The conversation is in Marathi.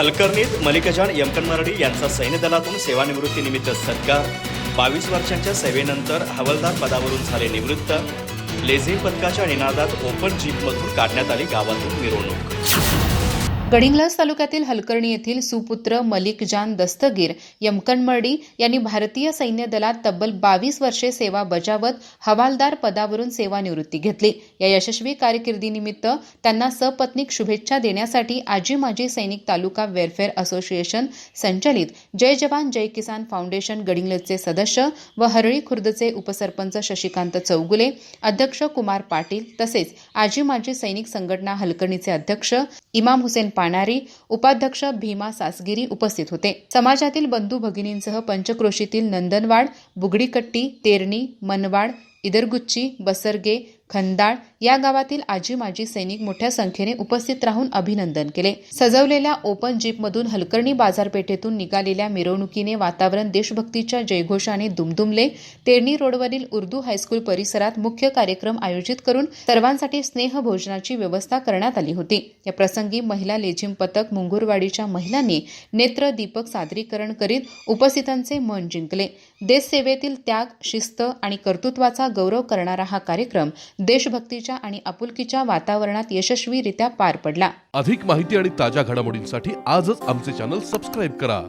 हलकर्णीत मलिकजान यमकनमरडी यांचा सैन्यदलातून सेवानिवृत्तीनिमित्त सत्कार. बावीस वर्षांच्या सेवेनंतर हवालदार पदावरून झाले निवृत्त. लेझिम पथकाच्या निनादात ओपन जीपमधून काढण्यात आली गावातून मिरवणूक. गडिंग्लज तालुक्यातील हलकर्णी येथील सुपुत्र मलिक जान दस्तगीर यमकनमर्डी यांनी भारतीय सैन्य दलात तब्बल बावीस वर्षे सेवा बजावत हवालदार पदावरून सेवानिवृत्ती घेतली. या यशस्वी कारकिर्दीनिमित्त त्यांना सपत्नीक शुभेच्छा देण्यासाठी आजी माजी सैनिक तालुका वेलफेअर असोसिएशन संचलित जय जवान जय किसान फाउंडेशन गडिंग्लजचे सदस्य व हरळी खुर्दचे उपसरपंच शशिकांत चौगुले अध्यक्ष कुमार पाटील तसेच आजी माजी सैनिक संघटना हलकर्णीचे अध्यक्ष इमाम हुसेन पानारी उपाध्यक्ष भीमा सासगिरी उपस्थित होते. समाजातील बंधू भगिनींसह पंचक्रोशीतील नंदनवाड बुगडीकट्टी तेरणी मनवाड इदरगुच्ची बसरगे खंदाळ या गावातील आजी माजी सैनिक मोठ्या संख्येने उपस्थित राहून अभिनंदन केले. सजवलेल्या ओपन जीपमधून हलकर्णी बाजारपेठेतून निघालेल्या मिरवणुकीने वातावरण देशभक्तीच्या जयघोषाने दुमदुमले. तेरणी रोडवरील उर्दू हायस्कूल परिसरात मुख्य कार्यक्रम आयोजित करून सर्वांसाठी स्नेह भोजनाची व्यवस्था करण्यात आली होती. या प्रसंगी महिला लेझिम पथक मुंगुरवाडीच्या महिलांनी नेत्र दीपक सादरीकरण करीत उपस्थितांचे मन जिंकले. देशसेवेतील त्याग शिस्त आणि कर्तृत्वाचा गौरव करणारा हा कार्यक्रम देशभक्तीच्या आणि आपुलकीच्या वातावरणात यशस्वीरित्या पार पडला. अधिक माहिती आणि ताज्या घडामोडींसाठी आजच आमचे चॅनल सबस्क्राईब करा.